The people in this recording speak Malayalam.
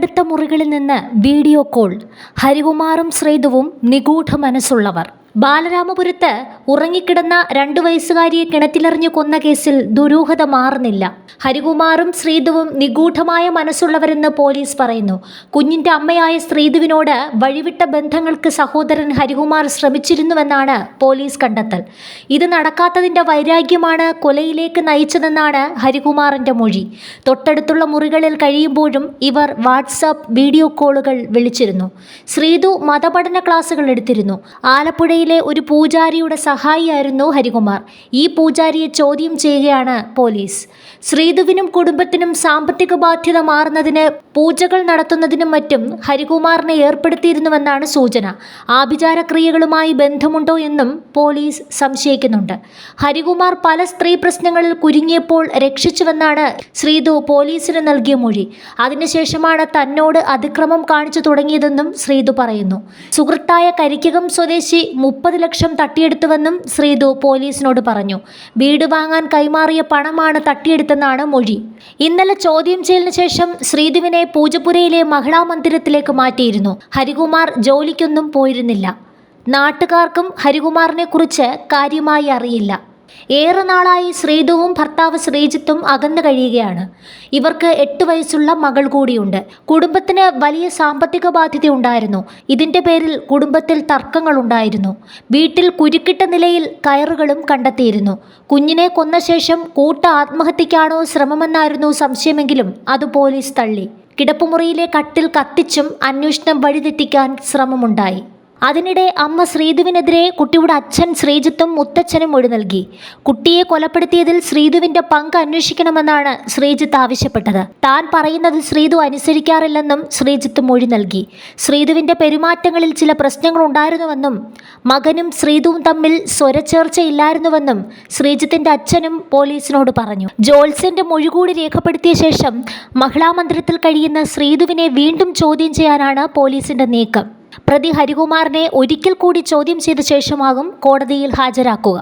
തൊട്ടടുത്ത മുറികളിൽ നിന്ന് വീഡിയോ കോൾ. ഹരികുമാറും ശ്രീതുവും നിഗൂഢ മനസ്സുള്ളവർ. ബാലരാമപുരത്ത് ഉറങ്ങിക്കിടന്ന രണ്ടു വയസ്സുകാരിയെ കിണറ്റിലെറിഞ്ഞു കൊന്ന കേസിൽ ദുരൂഹത മാറുന്നില്ല ഹരികുമാറും ശ്രീധുവും നിഗൂഢമായ മനസ്സുള്ളവരെന്ന് പോലീസ് പറയുന്നു. കുഞ്ഞിന്റെ അമ്മയായ ശ്രീധുവിനോട് വഴിവിട്ട ബന്ധങ്ങൾക്ക് സഹോദരൻ ഹരികുമാർ ശ്രമിച്ചിരുന്നുവെന്നാണ് പോലീസ് കണ്ടെത്തൽ. ഇത് നടക്കാത്തതിന്റെ വൈരാഗ്യമാണ് കൊലയിലേക്ക് നയിച്ചതെന്നാണ് ഹരികുമാറിന്റെ മൊഴി. തൊട്ടടുത്തുള്ള മുറികളിൽ കഴിയുമ്പോഴും ഇവർ വാട്സാപ്പ് വീഡിയോ കോളുകൾ വിളിച്ചിരുന്നു. ശ്രീധു മതപഠന ക്ലാസുകൾ എടുത്തിരുന്നു. ആലപ്പുഴയിലെ ഒരു പൂജാരിയുടെ സഹായിയായിരുന്നു ഹരികുമാർ. ഈ പൂജാരിയെ ചോദ്യം ചെയ്യുകയാണ് പോലീസ്. ശ്രീധുവിനും കുടുംബത്തിനും സാമ്പത്തിക ബാധ്യത മാറുന്നതിന് പൂജകൾ നടത്തുന്നതിനും മറ്റും ഹരികുമാറിനെ ഏർപ്പെടുത്തിയിരുന്നുവെന്നാണ് സൂചന. ആഭിചാരക്രിയകളുമായി ബന്ധമുണ്ടോ എന്നും പോലീസ് സംശയിക്കുന്നുണ്ട്. ഹരികുമാർ പല സ്ത്രീ പ്രശ്നങ്ങളിൽ കുരുങ്ങിയപ്പോൾ രക്ഷിച്ചുവെന്നാണ് ശ്രീധു പോലീസിന് നൽകിയ മൊഴി. അതിനുശേഷമാണ് തന്നോട് അതിക്രമം കാണിച്ചു തുടങ്ങിയതെന്നും ശ്രീധു പറയുന്നു. സുഹൃത്തായ കരിക്കകം സ്വദേശി മുപ്പത് ലക്ഷം തട്ടിയെടുത്തുവെന്നും ശ്രീധു പോലീസിനോട് പറഞ്ഞു. വീട് വാങ്ങാൻ കൈമാറിയ പണമാണ് തട്ടിയെടുത്തെന്നാണ് മൊഴി. ഇന്നലെ ചോദ്യം ചെയ്യലിന് ശേഷം ശ്രീധുവിനെ പൂജപ്പുരയിലെ മഹിളാ മന്ദിരത്തിലേക്ക് മാറ്റിയിരുന്നു. ഹരികുമാർ ജോലിക്കൊന്നും പോയിരുന്നില്ല. നാട്ടുകാർക്കും ഹരികുമാറിനെ കുറിച്ച് കാര്യമായി അറിയില്ല. ഏറെ നാളായി ശ്രീധുവും ഭർത്താവ് ശ്രീജിത്തും അകന്നു കഴിയുകയാണ്. ഇവർക്ക് എട്ട് വയസ്സുള്ള മകൾ കൂടിയുണ്ട്. കുടുംബത്തിന് വലിയ സാമ്പത്തിക ബാധ്യത ഉണ്ടായിരുന്നു. ഇതിന്റെ പേരിൽ കുടുംബത്തിൽ തർക്കങ്ങളുണ്ടായിരുന്നു വീട്ടിൽ കുരുക്കിട്ട നിലയിൽ കയറുകളും കണ്ടെത്തിയിരുന്നു. കുഞ്ഞിനെ കൊന്ന ശേഷം കൂട്ട ആത്മഹത്യക്കാണോ ശ്രമമെന്നായിരുന്നു സംശയമെങ്കിലും അത് പോലീസ് തള്ളി. കിടപ്പുമുറിയിലെ കട്ടിൽ കത്തിച്ചും അന്വേഷണം വഴിതെറ്റിക്കാൻ ശ്രമമുണ്ടായി. അതിനിടെ അമ്മ ശ്രീധുവിനെതിരെ കുട്ടിയുടെ അച്ഛൻ ശ്രീജിത്തും മുത്തച്ഛനും മൊഴി നൽകി. കുട്ടിയെ കൊലപ്പെടുത്തിയതിൽ ശ്രീധുവിന്റെ പങ്ക് അന്വേഷിക്കണമെന്നാണ് ശ്രീജിത്ത് ആവശ്യപ്പെട്ടത്. താൻ പറയുന്നത് ശ്രീധു അനുസരിക്കാറില്ലെന്നും ശ്രീജിത്ത് മൊഴി നൽകി. ശ്രീധുവിന്റെ പെരുമാറ്റങ്ങളിൽ ചില പ്രശ്നങ്ങൾ ഉണ്ടായിരുന്നുവെന്നും മകനും ശ്രീധുവും തമ്മിൽ സ്വരച്ചേർച്ചയില്ലായിരുന്നുവെന്നും ശ്രീജിത്തിന്റെ അച്ഛനും പോലീസിനോട് പറഞ്ഞു. ജോത്സ്യന്റെ മൊഴി കൂടി രേഖപ്പെടുത്തിയ ശേഷം മഹിളാ മന്ദിരത്തിൽ കഴിയുന്ന ശ്രീധുവിനെ വീണ്ടും ചോദ്യം ചെയ്യാനാണ് പോലീസിന്റെ നീക്കം. പ്രതി ഹരികുമാറിനെ ഒരിക്കൽ കൂടി ചോദ്യം ചെയ്ത ശേഷമാകും കോടതിയിൽ ഹാജരാക്കുക.